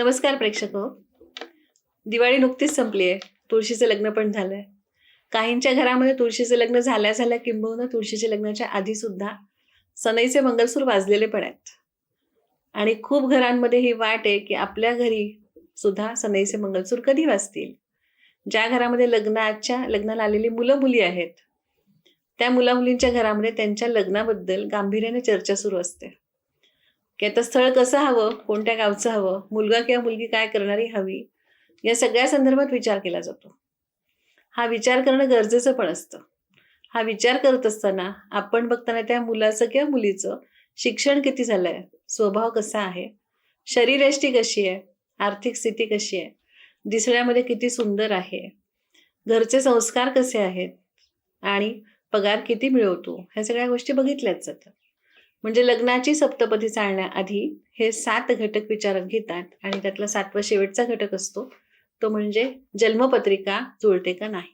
नमस्कार प्रेक्षक हो. दिवाळी नुकतीच संपली आहे. तुळशीचं लग्न पण झालंय. काहींच्या घरामध्ये तुळशीचं लग्न झाल्या झाल्या किंबहुना तुळशीच्या लग्नाच्या आधी सुद्धा सनईचे मंगलसूर वाजलेले पण आहेत. आणि खूप घरांमध्ये ही वाट आहे की आपल्या घरी सुद्धा सनईचे मंगलसूर कधी वाजतील? ज्या घरामध्ये लग्नाच्या लग्नाला आलेली मुलं मुली आहेत त्या मुला मुलींच्या घरामध्ये त्यांच्या लग्नाबद्दल गांभीर्याने चर्चा सुरू असते. की आता स्थळ कसं हवं? कोणत्या गावचं हवं? मुलगा किंवा मुलगी काय करणारी हवी? या सगळ्या संदर्भात विचार केला जातो. हा विचार करणं गरजेचं पण असतं. हा विचार करत असताना आपण बघताना त्या मुलाचं किंवा मुलीचं शिक्षण किती झालंय? स्वभाव कसा आहे? शरीरयष्टी कशी आहे? आर्थिक स्थिती कशी आहे? दिसण्यामध्ये किती सुंदर आहे? घरचे संस्कार कसे आहेत? आणि पगार किती मिळवतो? ह्या सगळ्या गोष्टी बघितल्याच जातात. म्हणजे लग्नाची सप्तपदी चालण्याआधी हे सात घटक विचारात घेतात आणि त्यातला सातवा शेवटचा घटक असतो तो म्हणजे जन्मपत्रिका जुळते का नाही.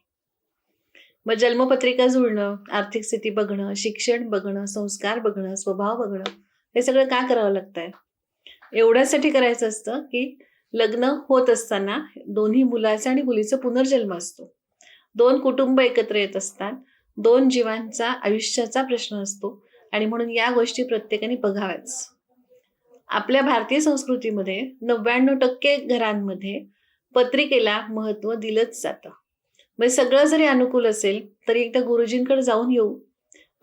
मग जन्मपत्रिका जुळणं आर्थिक स्थिती बघणं शिक्षण बघणं संस्कार बघणं स्वभाव बघणं हे सगळं का करावं लागतंय? एवढ्यासाठी करायचं असतं की लग्न होत असताना दोन्ही मुलाचा आणि मुलीचा पुनर्जन्म असतो. दोन कुटुंब एकत्र येत असतात दोन जीवांचा आयुष्याचा प्रश्न असतो. आणि म्हणून या गोष्टी प्रत्येकाने बघाव्याच. आपल्या भारतीय संस्कृतीमध्ये नव्याण्णव टक्के घरांमध्ये पत्रिकेला महत्त्व दिलंच जातं. म्हणजे सगळं जरी अनुकूल असेल तरी एकदा गुरुजींकडे जाऊन येऊ.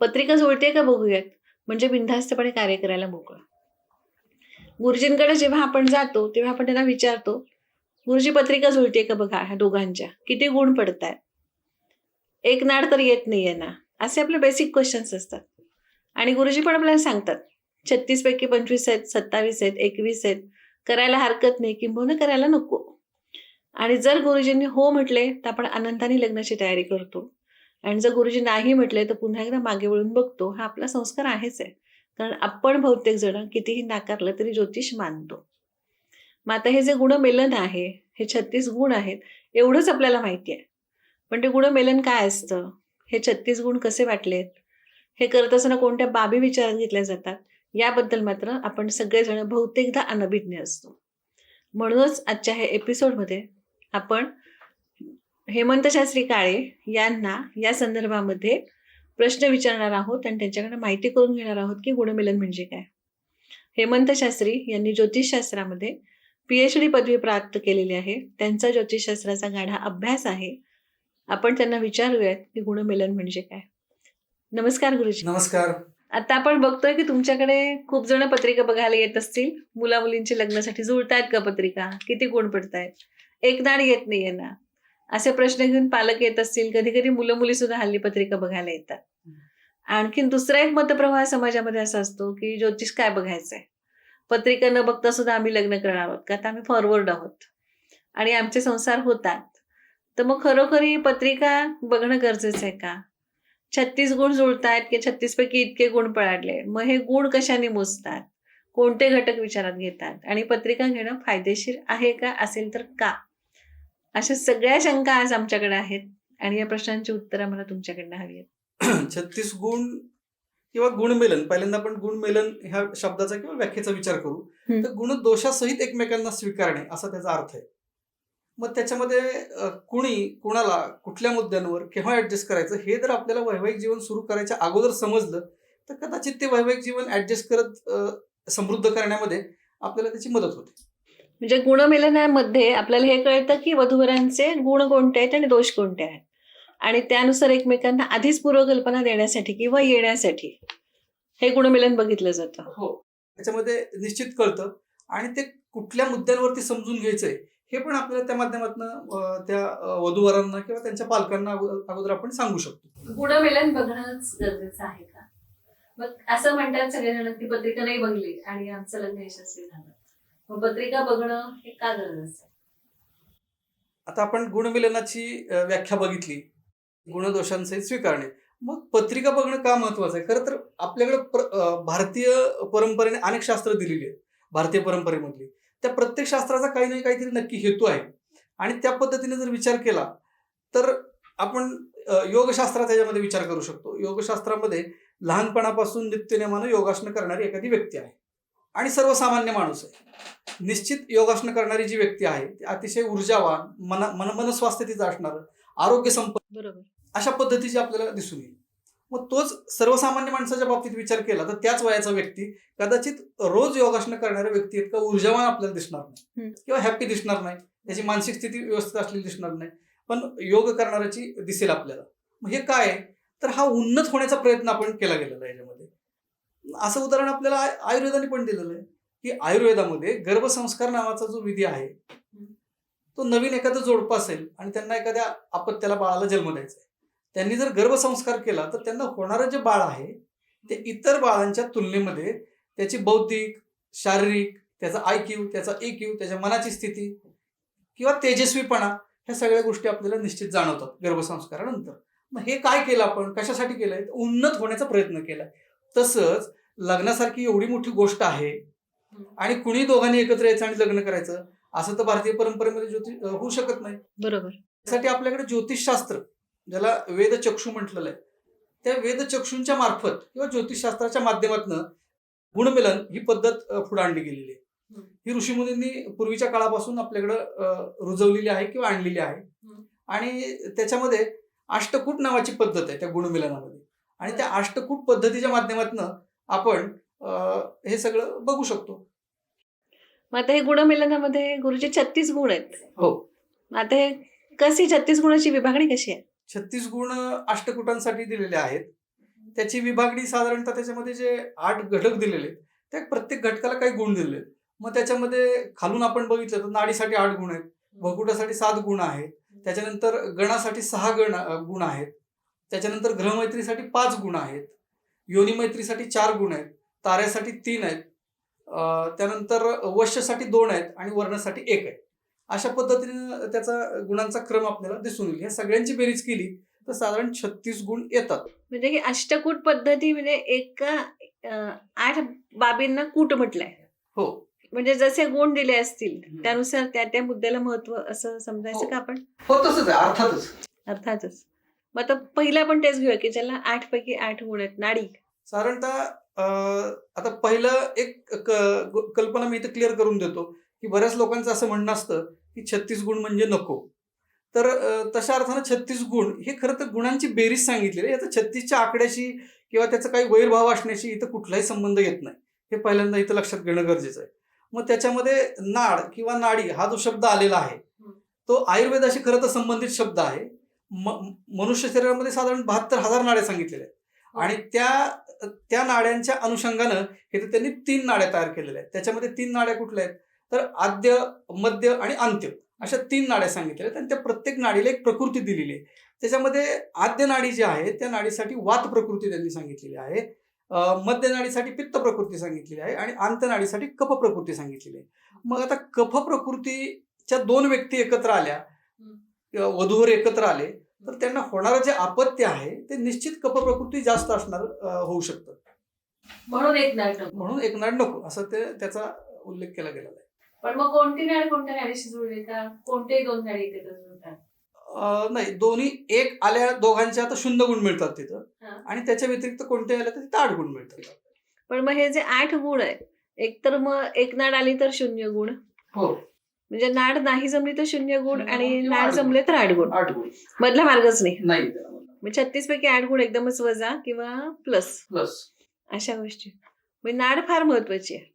पत्रिका जुळते का बघूयात? म्हणजे बिनधास्तपणे कार्य करायला मोकळं. गुरुजींकडे जेव्हा आपण जातो तेव्हा आपण त्यांना विचारतो गुरुजी पत्रिका जुळते का बघा ह्या दोघांच्या? किती गुण पडतायत? एक नाड तर येत नाहीये ना. असे आपले बेसिक क्वेश्चन्स असतात. आणि गुरुजी पण आपल्याला सांगतात छत्तीस पैकी पंचवीस आहेत सत्तावीस आहेत एकवीस आहेत करायला हरकत नाही किंबहुना करायला नको. आणि जर गुरुजींनी हो म्हटले तर आपण आनंदाने लग्नाची तयारी करतो. आणि जर गुरुजी नाही म्हटले तर पुन्हा एकदा मागे वळून बघतो हा आपला संस्कार आहेच आहे. कारण आपण बहुतेक जण कितीही नाकारलं तरी ज्योतिष मानतो. मग आता हे जे गुणमेलन आहे हे छत्तीस गुण आहेत एवढंच आपल्याला माहिती आहे. पण ते गुणमेलन काय असतं? हे छत्तीस गुण कसे वाटलेत? हे करत असताना कोणत्या बाबी विचारात घेतल्या जातात? याबद्दल मात्र आपण सगळेजण बहुतेकदा अनभिज्ञ असतो. म्हणूनच आजच्या हे एपिसोडमध्ये आपण हेमंत शास्त्री काळे यांना या संदर्भामध्ये प्रश्न विचारणार आहोत आणि त्यांच्याकडे माहिती करून घेणार आहोत की गुणमेलन म्हणजे काय? हेमंत शास्त्री यांनी ज्योतिषशास्त्रामध्ये पी एच डी पदवी प्राप्त केलेली आहे. त्यांचा ज्योतिषशास्त्राचा गाढा अभ्यास आहे. आपण त्यांना विचारूयात की गुणमेलन म्हणजे काय? नमस्कार गुरुजी. नमस्कार. आता आपण बघतोय की तुमच्याकडे खूप जण पत्रिका बघायला येत असतील. मुला मुलींची लग्नासाठी जुळतायत का पत्रिका? किती गुण पडतायत? एक नाड येत नाहीये ना? असे प्रश्न घेऊन पालक येत असतील. कधी कधी मुलं मुली सुद्धा हल्ली पत्रिका बघायला येतात. आणखीन दुसरा एक मतप्रवाह समाजामध्ये असा असतो की ज्योतिष काय बघायचंय? पत्रिका न बघता सुद्धा आम्ही लग्न करणार आहोत. का आता आम्ही फॉरवर्ड आहोत. आणि आमचे संसार होतात. तर मग खरोखरी पत्रिका बघणं गरजेचं आहे का? छत्तीस गुण जुळतायत की छत्तीस पैकी इतके गुण पळाडले मग हे गुण कशाने मोजतात? कोणते घटक विचारात घेतात? आणि पत्रिका घेणं फायदेशीर आहे का? असेल तर का? अशा सगळ्या शंका आज आमच्याकडे आहेत. आणि या प्रश्नांची उत्तरं मला तुमच्याकडनं हवी आहेत. छत्तीस गुण किंवा गुणमेलन पहिल्यांदा आपण गुणमेलन ह्या शब्दाचा किंवा व्याख्येचा विचार करू. तर गुण दोषासहित एकमेकांना स्वीकारणे असा त्याचा अर्थ आहे. मग त्याच्यामध्ये कुणी कुणाला कुठल्या मुद्द्यांवर केव्हा ऍडजस्ट करायचं हे जर आपल्याला वैवाहिक जीवन सुरू करायच्या अगोदर समजलं तर कदाचित ते वैवाहिक जीवन ऍडजस्ट करत समृद्ध करण्यामध्ये आपल्याला त्याची मदत होते. म्हणजे गुणमेलनामध्ये आपल्याला हे कळतं की वधूवरांचे गुण कोणते आहेत आणि दोष कोणते आहेत. आणि त्यानुसार एकमेकांना आधीच पूर्वकल्पना देण्यासाठी किंवा येण्यासाठी हे गुणमेलन बघितलं जातं. हो. त्याच्यामध्ये निश्चित कळतं. आणि ते कुठल्या मुद्द्यांवरती समजून घ्यायचंय हे पण आपल्याला त्या माध्यमातून त्या वधूवरांना किंवा त्यांच्या पालकांना अगो- अगोदर आपण सांगू शकतो. गुणमेलन बघणंच गरजेचं आहे का? मग असं म्हणतात सगळेजण की पत्रिका नाही बघली आणि आमचं लग्न यशस्वी झालं. मग पत्रिका बघणं हे का गरजेचं आहे? आता आपण गुणमिलनाची व्याख्या बघितली. गुणदोषांसहित स्वीकारणे. मग पत्रिका बघणं का महत्वाचं आहे? खरं तर आपल्याकडे भारतीय परंपरेने अनेक शास्त्र दिलेली आहेत. भारतीय परंपरेमधली. त्या प्रत्येक शास्त्राचा काही ना काहीतरी नक्की हेतू आहे. आणि त्या पद्धतीने जर विचार केला तर आपण योगशास्त्राचा याच्यामध्ये विचार करू शकतो. योगशास्त्रामध्ये लहानपणापासून नित्यनेमानं योगासनं करणारी एखादी व्यक्ती आहे. आणि सर्वसामान्य माणूस आहे. निश्चित योगासनं करणारी जी व्यक्ती आहे ती अतिशय ऊर्जावान मन मन मनस्वास्थ्य तिचं असणार आरोग्य संपन्न बरोबर. अशा पद्धतीची आपल्याला दिसून येईल. मग तोच सर्वसामान्य माणसाच्या बाबतीत विचार केला तर त्याच वयाचा व्यक्ती कदाचित रोज योगासनं करणाऱ्या व्यक्ती इतका ऊर्जावान आपल्याला दिसणार नाही. किंवा हॅप्पी दिसणार नाही त्याची मानसिक स्थिती व्यवस्थित असलेली दिसणार नाही पण योग करणाऱ्याची दिसेल आपल्याला. मग हे काय तर हा उन्नत होण्याचा प्रयत्न आपण केला गेलेला आहे याच्यामध्ये. असं उदाहरण आपल्याला आय- आयुर्वेदाने पण दिलेलं आहे की आयुर्वेदामध्ये गर्भसंस्कार नावाचा जो विधी आहे तो नवीन एखादं जोडपं असेल आणि त्यांना एखाद्या आपत्त्याला बाळाला जन्म द्यायचा आहे. त्यांनी जर गर्भसंस्कार केला तर त्यांना होणारं जे बाळ आहे ते इतर बाळांच्या तुलनेमध्ये त्याची बौद्धिक शारीरिक त्याचा आय क्यू त्याचा ए क्यू त्याच्या मनाची स्थिती किंवा तेजस्वीपणा ह्या सगळ्या गोष्टी आपल्याला निश्चित जाणवतात गर्भसंस्कारानंतर. मग हे काय केलं आपण? कशासाठी केलंय? तर उन्नत होण्याचा प्रयत्न केलाय. तसंच लग्नासारखी एवढी मोठी गोष्ट आहे आणि कुणी दोघांनी एकत्र यायचं आणि लग्न करायचं? असं तर भारतीय परंपरेमध्ये ज्योतिष होऊ शकत नाही. बरोबर. त्यासाठी आपल्याकडे ज्योतिषशास्त्र ज्याला वेदचक्षु म्हटलेलं आहे. त्या वेदचक्षूंच्या मार्फत किंवा ज्योतिषशास्त्राच्या माध्यमातून गुणमिलन ही पद्धत पुढे आणली गेलेली आहे. ही ऋषीमुनींनी पूर्वीच्या काळापासून आपल्याकडं रुजवलेली आहे किंवा आणलेली आहे. आणि त्याच्यामध्ये अष्टकूट नावाची पद्धत आहे त्या गुणमिलनामध्ये. आणि त्या अष्टकूट पद्धतीच्या माध्यमातून आपण हे सगळं बघू शकतो. मग आता हे गुणमिलनामध्ये गुरुचे छत्तीस गुण आहेत. हो. मग आता हे कशी छत्तीस गुणाची विभागणी कशी आहे? छत्तीस गुण अष्टकुटांसाठी दिलेले आहेत. त्याची विभागणी साधारणतः त्याच्यामध्ये जे आठ घटक दिलेले आहेत त्या प्रत्येक घटकाला काही गुण दिलेले मग त्याच्यामध्ये खालून आपण बघितलं तर नाडीसाठी आठ गुण आहेत भकुटासाठी सात गुण आहेत त्याच्यानंतर गणासाठी सहा गण गुण आहेत त्याच्यानंतर ग्रहमैत्रीसाठी पाच गुण आहेत योनिमैत्रीसाठी चार गुण आहेत ताऱ्यासाठी तीन आहेत त्यानंतर वश्यसाठी दोन आहेत आणि वर्णासाठी एक आहे अशा पद्धतीने त्याचा गुणांचा क्रम आपल्याला दिसून येईल. ह्या सगळ्यांची बेरीज केली तर साधारण छत्तीस गुण येतात. म्हणजे की अष्टकूट पद्धती म्हणजे एका आठ बाबींना कूट म्हटलंय. हो. म्हणजे जसे गुण दिले असतील. त्यानुसार त्या त्या मुद्द्याला महत्त्व असं समजायचं हो. का आपण? हो तसंच आहे अर्थातच. अर्थातच. मग आता पहिला आपण तेच घेऊया की ज्याला आठ पैकी आठ गुण आहेत. नाडी. साधारणतः आता पहिलं एक कल्पना मी इथं क्लिअर करून देतो. की बऱ्याच लोकांचं असं म्हणणं असतं की छत्तीस गुण म्हणजे नको. तर तशा अर्थानं छत्तीस गुण हे खरं तर गुणांची बेरीज सांगितलेली याचा छत्तीसच्या आकड्याशी किंवा त्याचा काही वैरभाव असण्याशी इथं कुठलाही संबंध येत नाही. हे पहिल्यांदा इथं लक्षात घेणं गरजेचं आहे. मग त्याच्यामध्ये नाड किंवा नाडी हा जो शब्द आलेला आहे तो आयुर्वेदाशी खरं तर संबंधित शब्द आहे. म- मनुष्य शरीरामध्ये साधारण बहात्तर हजार नाड्या सांगितलेल्या आहेत. आणि त्या त्या नाड्यांच्या अनुषंगानं हे तर त्यांनी तीन नाड्या तयार केलेल्या आहेत. त्याच्यामध्ये तीन नाड्या कुठल्या आहेत? तर आद्य मध्य आणि अंत्य अशा तीन नाड्या सांगितलेल्या आहेत. आणि त्या प्रत्येक नाडीला एक प्रकृती दिलेली आहे. त्याच्यामध्ये आद्य नाडी जी आहे त्या नाडीसाठी वात प्रकृती त्यांनी सांगितलेली आहे. मध्य नाडीसाठी पित्त प्रकृती सांगितलेली आहे आणि अंत नाडीसाठी कफ प्रकृती सांगितलेली आहे. मग आता कफ प्रकृतीच्या दोन व्यक्ती एकत्र आल्या किंवा वधूवर एकत्र आले तर त्यांना होणारं जे अपत्य आहे ते निश्चित कफ प्रकृती जास्त असणार होऊ शकतं. म्हणून एक नाटक म्हणून एक नाड नको असं ते त्याचा उल्लेख केला गेलेला आहे. पण मग कोणती नाडी कोणत्या नाडीशी जुळली का कोणतेही दोन नाडी एकत्र जुळतात? अं, नाही दोन्ही एक आल्या दोघांच्या आता शून्य गुण मिळतात तिथं. हा. आणि त्याच्या व्यतिरिक्त कोणते आल्या तर तिथं आठ गुण मिळतात. पण मग हे जे आठ गुण आहेत एक तर मग एक नाड आली तर शून्य गुण. हो. म्हणजे नाड नाही जमली तर शून्य गुण आणि किंवा नाड आठ गुण. जमले तर आठ गुण. आठ गुण. मधला मार्गच नाही. नाही म्हणजे छत्तीस पैकी आठ गुण एकदमच वजा किंवा प्लस. प्लस. अशा गोष्टी. म्हणजे नाड फार महत्वाची आहे.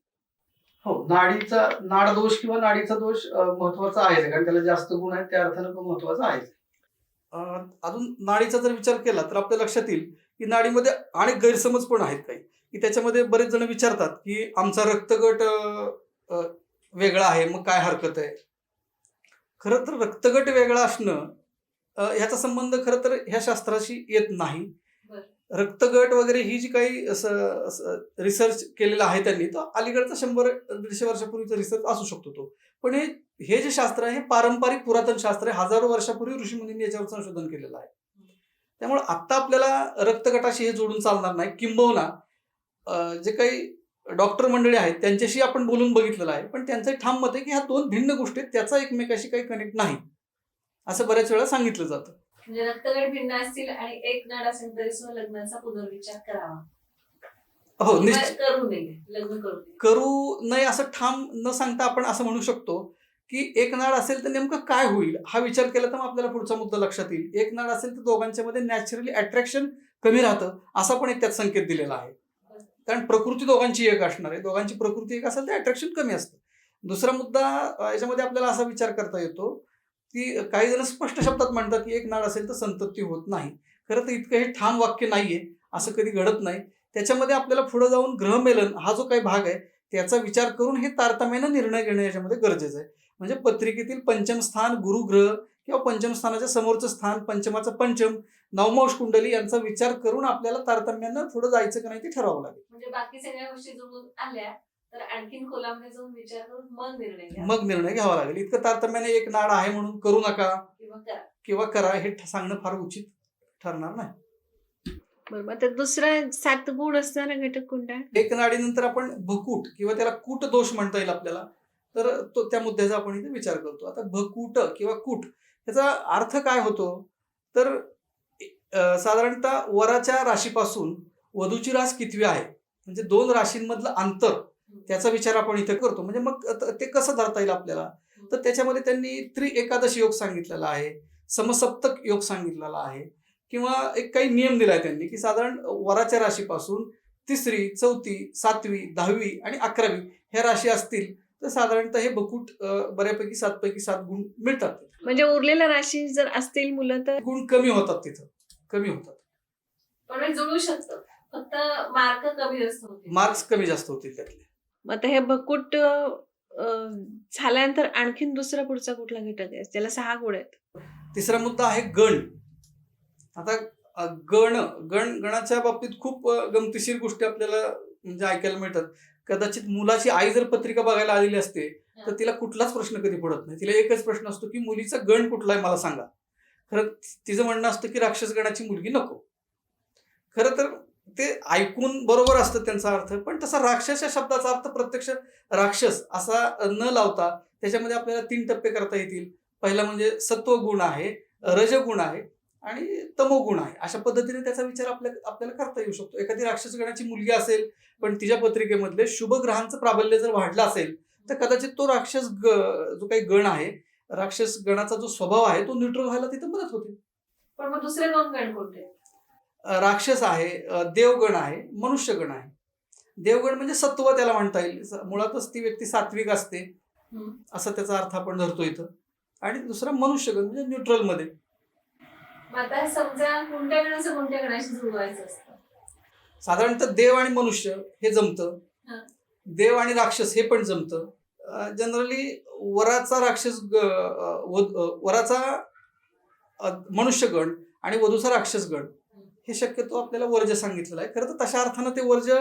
हो नाडीचा नाड दोष किंवा नाडीचा दोष महत्त्वाचा आहे कारण त्याला जास्त गुण आहेत त्या अर्थानं तो महत्त्वाचा आहे अजून नाडीचा जर विचार केला तर आपल्या लक्षात येईल की नाडीमध्ये अनेक गैरसमज पण आहेत काही. की त्याच्यामध्ये बरेच जण विचारतात की आमचा रक्तगट वेगळा आहे मग काय हरकत आहे? खरं तर रक्तगट वेगळा असणं ह्याचा संबंध खरं तर ह्या शास्त्राशी येत नाही. रक्तगट वगैरे ही जी काही रिसर्च केलेला आहे त्यांनी तर अलीकडचा शंभर दीडशे वर्षापूर्वीचा रिसर्च असू शकतो तो. पण हे हे जे शास्त्र आहे हे पारंपरिक पुरातन शास्त्र आहे. हजारो वर्षापूर्वी ऋषीमुनींनी याच्यावर संशोधन केलेलं आहे. त्यामुळे आत्ता आपल्याला रक्तगटाशी हे जोडून चालणार नाही. किंबहुना जे काही डॉक्टर मंडळी आहेत त्यांच्याशी आपण बोलून बघितलेलं आहे. पण त्यांचं ठाम मत आहे की ह्या दोन भिन्न गोष्टी आहेत, त्याचा एकमेकाशी काही कनेक्ट नाही. असं बऱ्याच वेळा सांगितलं जातं. म्हणजे रक्तगट भिन्न असतील आणि एक नाड असेल तरी सुद्धा लग्नाचा पुनर्विचार करावा. हो निश्चित करू नये लग्न करू नये. करू नये असं ठाम न सांगता आपण असं म्हणू शकतो की एक नाळ असेल तर नेमकं काय होईल? हा विचार केला तर मग आपल्याला पुढचा मुद्दा लक्षात येईल. एक नाळ असेल तर दोघांच्या मध्ये नॅचरली अट्रॅक्शन कमी राहतं असा पण एक त्यात संकेत दिलेला आहे. कारण प्रकृती दोघांची एक असणार आहे. दोघांची प्रकृती एक असेल तर अट्रॅक्शन कमी असतं. दुसरा मुद्दा याच्यामध्ये आपल्याला असा विचार करता येतो ती काही जण स्पष्ट शब्दात म्हणतात की एक नाळ असेल तर संतती होत नाही. खरं तर इतकं हे ठाम वाक्य नाहीये असं कधी घडत नाही. त्याच्यामध्ये आपल्याला पुढे जाऊन ग्रहमेलन हा जो काही भाग आहे त्याचा विचार करून हे तारतम्यानं निर्णय घेणं याच्यामध्ये गरजेचं आहे. म्हणजे पत्रिकेतील पंचम स्थान गुरुग्रह किंवा पंचम स्थानाच्या समोरचं स्थान पंचमाचं पंचम नवमांश कुंडली यांचा विचार करून आपल्याला तारतम्यानं पुढे जायचं का नाही ते ठरवावं लागेल. म्हणजे बाकी सगळ्या गोष्टी जुळून आल्या तर आणखीन खोलामध्ये जाऊन विचार करून मग निर्णय मग निर्णय घ्यावा लागेल. इतकं तारतम्याने एक नाड आहे म्हणून करू नका. किंवा करा. किंवा करा हे सांगणं फार उचित ठरणार नाही. बरोबर. तर दुसरा सात गुण असणारा घटक कोणता? एक नाडीनंतर आपण भकूट किंवा त्याला कूट दोष म्हणता येईल आपल्याला. तर तो त्या मुद्द्याचा आपण इथे विचार करतो. आता भकूट किंवा कूट याचा अर्थ काय होतो? तर साधारणतः वराच्या राशीपासून वधूची रास कितवी आहे? म्हणजे दोन राशींमधलं अंतर. त्याचा विचार आपण इथे करतो. म्हणजे मग त- कसं धरता येईल आपल्याला? तर त्याच्यामध्ये त्यांनी त्रि एकादशी योग सांगितलेला आहे समसप्तक योग सांगितलेला आहे किंवा एक काही नियम दिलाय त्यांनी की साधारण वराच्या राशीपासून तिसरी चौथी सातवी दहावी आणि अकरावी ह्या राशी असतील तर साधारणतः हे बकूट बऱ्यापैकी सातपैकी सात गुण मिळतात. म्हणजे उरलेल्या राशी जर असतील मुलं तर? गुण कमी होतात तिथं. कमी होतात. पण जुळू शकतं. फक्त मार्क कमी जास्त होते मार्क्स कमी जास्त होतील त्यातले. मग आता हे भकूट अं, झाल्यानंतर आणखीन दुसरा पुढचा कुठला घटक आहे? त्याला सहा गुण आहेत. तिसरा मुद्दा आहे गण. आता गण गण गणाच्या बाबतीत खूप गमतीशीर गोष्टी आपल्याला म्हणजे ऐकायला मिळतात. कदाचित मुलाची आई जर पत्रिका बघायला आलेली असते तर तिला कुठलाच प्रश्न कधी पडत नाही. तिला एकच प्रश्न असतो की मुलीचा गण कुठला आहे? मला सांगा. खरं तिचं म्हणणं असतं की राक्षस गणाची मुलगी नको. खरं तर ते ऐकून बरोबर असतं त्यांचा अर्थ. पण तसा राक्षस या शब्दाचा अर्थ प्रत्यक्ष राक्षस असा न लावता त्याच्यामध्ये आपल्याला तीन टप्पे करता येतील. पहिला म्हणजे सत्व गुण आहे रजगुण आहे आणि तमोगुण आहे. अशा पद्धतीने त्याचा विचार आपल्या आपल्याला करता येऊ शकतो. एखादी राक्षस गणाची मुलगी असेल पण तिच्या पत्रिकेमधले शुभग्रहांचं प्राबल्य जर वाढलं असेल तर कदाचित तो राक्षस ग जो काही गण आहे राक्षस गणाचा जो स्वभाव आहे तो न्यूट्रल व्हायला तिथं मदत होते. पण मग दुसरे दोन गण कोणते? राक्षस आहे देवगण आहे मनुष्यगण आहे. देवगण म्हणजे सत्व त्याला म्हणता येईल. मुळातच ती व्यक्ती सात्विक असते. असा त्याचा अर्थ आपण धरतो इथं. आणि दुसरा मनुष्यगण म्हणजे न्यूट्रलमध्ये. साधारणतः देव आणि मनुष्य हे जमतं. हा. देव आणि राक्षस हे पण जमतं. जनरली वराचा राक्षस वराचा मनुष्यगण आणि वधूचा राक्षसगण हे शक्यतो आपल्याला वर्ज सांगितलेलं आहे. खरं तर तशा अर्थानं ते वर्ज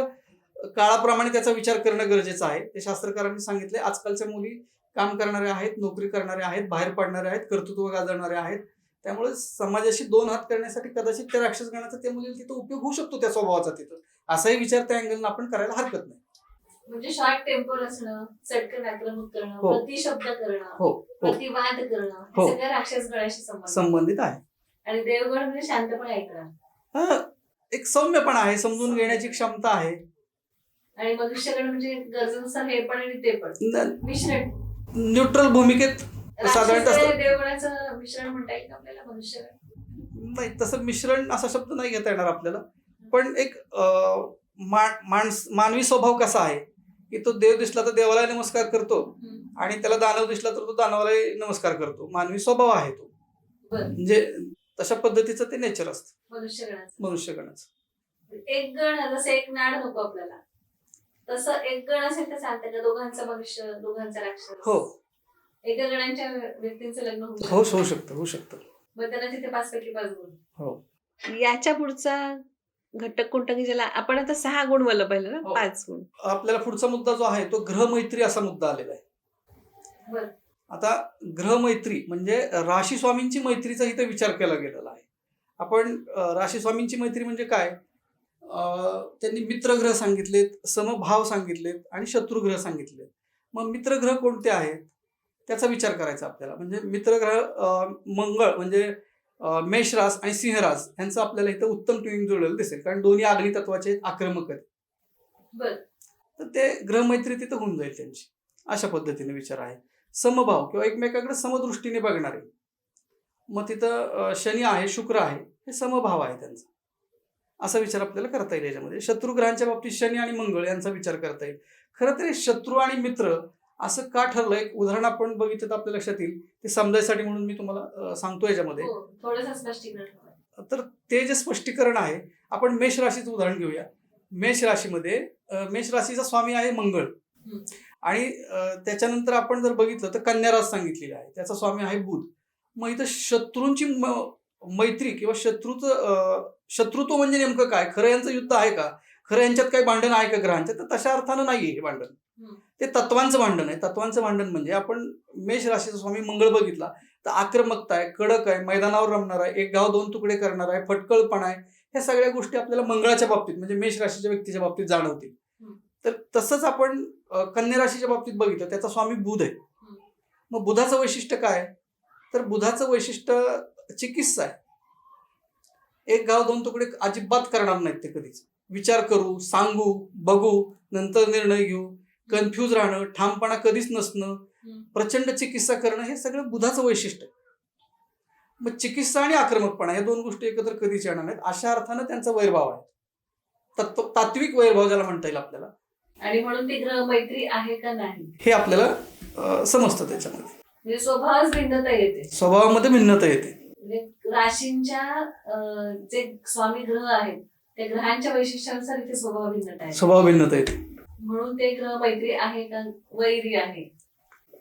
काळाप्रमाणे त्याचा विचार करणं गरजेचं आहे. ते शास्त्रकारांनी सांगितले आजकालच्या मुली काम करणाऱ्या आहेत नोकरी करणाऱ्या आहेत बाहेर पडणाऱ्या आहेत कर्तृत्व गाजवणाऱ्या आहेत. त्यामुळे समाजाशी दोन हात करण्यासाठी कदाचित त्या राक्षस गणाचा त्या मुलीला तिथं उपयोग होऊ शकतो त्या स्वभावाचा तिथं. असाही विचार त्या अँगलनं आपण करायला हरकत नाही. म्हणजे शॉर्ट टेम्पर असणं चटकन आक्रमक करणं हो. प्रतिशब्द करणं हो हो. प्रतिवाद करणं हो. हे. राक्षस गणाशी संबंधित. संबंधित आहे. आणि देवगण म्हणजे शांतपणे ऐकणं. हा, एक सौम्यपणा आहे समजून घेण्याची क्षमता आहे. आणि म्हणजे गरजेनुसार हे पण आणि ते पण. मिश्रण. न्यूट्रल भूमिकेत साधारणतः देवगणाचं मिश्रण म्हणता येईल आपल्याला नाही तसं मिश्रण असा शब्द नाही घेता येणार आपल्याला. पण एक माणस मानवी स्वभाव कसा आहे की तो देव दिसला तर देवाला नमस्कार करतो. आणि त्याला दानव दिसला तर तो दानवालाही नमस्कार करतो. मानवी स्वभाव आहे तो. म्हणजे तशा पद्धतीचं ते नेचर असतं. मनुष्यगणाचं. मनुष्यगणाचं. एक गण जसं एक नाड नको आपल्याला तसं एक गण असेल तर चालतं का दोघांचा मनुष्य दोघांचा राक्षस. हो. एका गणांच्या व्यक्तींचं लग्न होऊ हो शकतं. होऊ शकतं होऊ शकतं. मग त्यांना तिथे पाच पैकी पाच गुण. हो. याच्या पुढचा घटक कोणता की ज्याला आपण आता सहा गुण बोललं पाहिलं ना? हो. पाच गुण. आपल्याला पुढचा मुद्दा जो आहे तो ग्रहमैत्री असा मुद्दा आलेला आहे. बरं. आता ग्रहमैत्री म्हणजे राशी स्वामींची मैत्रीचा इथे विचार केला गेलेला आहे. आपण अं, राशी स्वामींची मैत्री म्हणजे काय? त्यांनी मित्रग्रह सांगितलेत समभाव सांगितलेत आणि शत्रुग्रह सांगितलेत. मग मित्रग्रह कोणते आहेत? त्याचा विचार करायचा आपल्याला. म्हणजे मित्रग्रह मंगळ म्हणजे मेषरास आणि सिंहरास यांचं आपल्याला इथं उत्तम ट्युनिंग जुळलेलं दिसेल. कारण दोन्ही अग्नी तत्वाचे आक्रमक आहेत. बर. तर ते ग्रहमैत्री तिथं होऊन जाईल त्यांची. अशा पद्धतीने विचार आहे. समभाव किंवा एकमेकाकडे समदृष्टीने बघणारे. मग तिथं शनी आहे शुक्र आहे हे समभाव आहे त्यांचा. असा विचार आपल्याला करता येईल याच्यामध्ये. शत्रुग्रहांच्या बाबतीत शनी आणि मंगळ यांचा विचार करता येईल. खरं तर हे शत्रू आणि मित्र असं का ठरलं? एक उदाहरण आपण बघितलं तर आपल्या लक्षात येईल. ते समजायसाठी म्हणून मी तुम्हाला सांगतो याच्यामध्ये. हवंय. तर ते जे स्पष्टीकरण आहे आपण मेष राशीचं उदाहरण घेऊया. मेष राशीमध्ये मेष राशीचा स्वामी आहे मंगळ. आणि त्याच्यानंतर आपण जर बघितलं तर कन्या रास सांगितलेला आहे. त्याचा स्वामी आहे बुध. मग इथं शत्रूंची मैत्री किंवा शत्रूचं शत्रुत्व म्हणजे नेमकं काय? खरं यांचं युद्ध आहे का? खरं यांच्यात काही भांडण आहे का ग्रहांच्या तर तशा अर्थानं नाही हे भांडण. ते तत्वांचं भांडण आहे. तत्वांचं भांडण म्हणजे आपण मेष राशीचा स्वामी मंगळ बघितला तर आक्रमकता आहे कडक आहे मैदानावर रमणार आहे एक गाव दोन तुकडे करणार आहे फटकळपणा आहे. ह्या सगळ्या गोष्टी आपल्याला मंगळाच्या बाबतीत म्हणजे मेष राशीच्या व्यक्तीच्या बाबतीत जाणवतील. तर तसंच आपण कन्या राशीच्या बाबतीत बघितलं त्याचा स्वामी बुध आहे. मग बुधाचं वैशिष्ट्य काय? तर बुधाचं वैशिष्ट्य चिकित्सा आहे. एक गाव दोन तुकडे अजिबात करणार नाहीत ते कधीच. विचार करू सांगू बघू नंतर निर्णय घेऊ कन्फ्यूज राहणं ठामपणा कधीच नसणं प्रचंड चिकित्सा करणं हे सगळं बुधाचं वैशिष्ट्य आहे. मग चिकित्सा आणि आक्रमकपणा या दोन गोष्टी एकत्र कधीच येणार नाहीत. अशा अर्थानं त्यांचा वैरभाव आहे. तत्व तात्विक वैरभाव ज्याला म्हणता येईल आपल्याला आणि म्हणून ती ग्रह मैत्री आहे का नाही? हे आपल्याला अं, समजतं त्याच्यामध्ये. म्हणजे स्वभावच भिन्नता येते. स्वभावामध्ये भिन्नता येते. म्हणजे राशींच्या अं, जे स्वामी ग्रह आहेत त्या ग्रहांच्या वैशिष्ट्यानुसार इथे स्वभाव भिन्नता आहे स्वभाव भिन्नता येते. म्हणून ते ग्रह मैत्री आहे का वैरी आहे?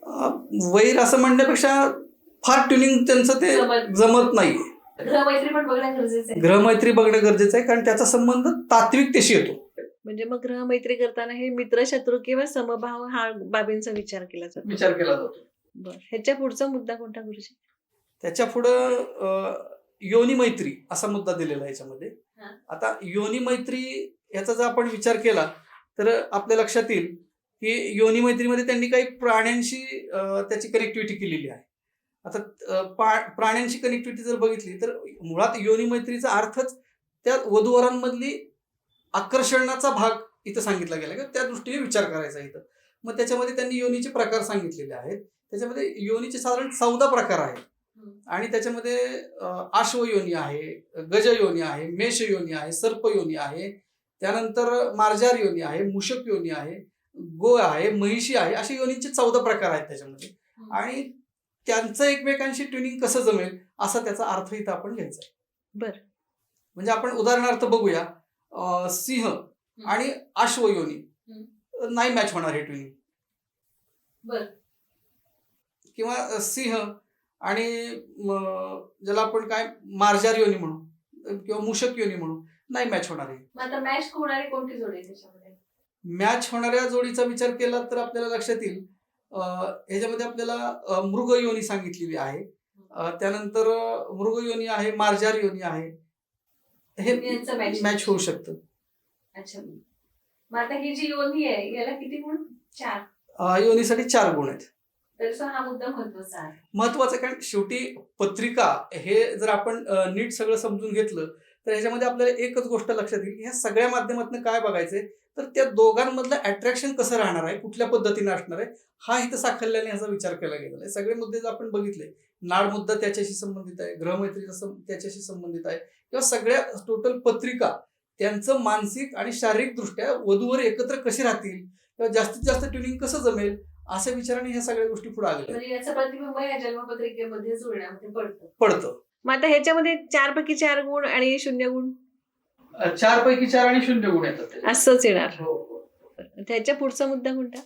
अं, वैर असं म्हणण्यापेक्षा फार ट्युनिंग त्यांचं ते जमत- जमत नाही. ग्रह मैत्री पण बघणं गरजेचं आहे. ग्रहमैत्री बघणं गरजेचं आहे कारण त्याचा संबंध तात्विकतेशी येतो. म्हणजे मग ग्रह मैत्री करताना हे मित्र शत्रू किंवा समभाव हा बाबींचा विचार केला जातो. विचार केला जातो. बर. ह्याच्या पुढचा मुद्दा कोणता गुरुजी? त्याच्या पुढं योनी मैत्री असा मुद्दा दिलेला आहे याच्यामध्ये. हा. आता योनी मैत्री याचा जर आपण विचार केला तर आपल्या लक्षात येईल की योनी मैत्रीमध्ये त्यांनी काही प्राण्यांशी त्याची कनेक्टिव्हिटी केलेली आहे. आता अं, पा- प्राण्यांची कनेक्टिव्हिटी जर बघितली तर मुळात योनी मैत्रीचा अर्थच त्या वधूवरांमधली आकर्षणाचा भाग इथं सांगितला गेला किंवा त्या दृष्टीने विचार करायचा इथं. मग त्याच्यामध्ये त्यांनी योनीचे प्रकार सांगितलेले आहेत. त्याच्यामध्ये योनीचे साधारण चौदा प्रकार आहेत. आणि त्याच्यामध्ये आश्व योनी आहे गज योनी आहे मेष योनी आहे सर्प योनी आहे त्यानंतर मार्जार योनी आहे मुशक योनी आहे गो आहे महिषी आहे असे योनीचे चौदा प्रकार आहेत त्याच्यामध्ये. आणि त्यांचं एकमेकांशी ट्युनिंग कसं जमेल असा त्याचा अर्थ इथं आपण घ्यायचा आहे. बर. म्हणजे आपण उदाहरणार्थ बघूया. सिंह आणि आश्व योनी. नाही मॅच होणार हे ट्युनिंग बर. किंवा सिंह आणि ज्याला आपण काय मार्जार योनी म्हणू किंवा मुशक योनी म्हणू नाही मॅच होणार आहे मॅच होणारी कोणती जोडी आहे त्याच्यामध्ये? मॅच होणाऱ्या जोडीचा विचार केला तर आपल्याला लक्षात येईल. ह्याच्यामध्ये आपल्याला मृग योनी सांगितलेली आहे. त्यानंतर मृग योनी आहे मार्जार योनी आहे. हे. मॅच होऊ शकतं. अच्छा. मग आता ही जी योनी आहे याला किती गुण? चार. योनीसाठी चार गुण आहेत. महत्त्वाचा कारण शेवटी पत्रिका हे जर आपण नीट सगळं समजून घेतलं तर ह्याच्यामध्ये आपल्याला एकच गोष्ट लक्षात येईल की ह्या सगळ्या माध्यमातून काय बघायचंय? तर त्या दोघांमधलं अट्रॅक्शन कसं राहणार आहे? कुठल्या पद्धतीने असणार आहे? हा इथं साखल्याने ह्याचा विचार केला गेलेला आहे. सगळे मुद्दे जर आपण बघितले नाड मुद्दा त्याच्याशी संबंधित आहे ग्रहमैत्रीचा त्याच्याशी संबंधित आहे किंवा सगळ्या टोटल पत्रिका त्यांचं मानसिक आणि शारीरिक दृष्ट्या वधूवर एकत्र कसे राहतील? किंवा जास्तीत जास्त ट्युनिंग कसं जमेल? अशा विचाराने ह्या सगळ्या गोष्टी पुढे आलेल्या आहेत. म्हणजे याचं प्रतिबिंब या जन्मपत्रिकेमध्ये जुळण्यामध्ये पडतं. पडतं. मग आता ह्याच्यामध्ये चार पैकी चार गुण आणि शून्य गुण? चार पैकी चार आणि शून्य गुण येतात. असंच येणार. हो, हो. त्याच्या पुढचा मुद्दा कोणता?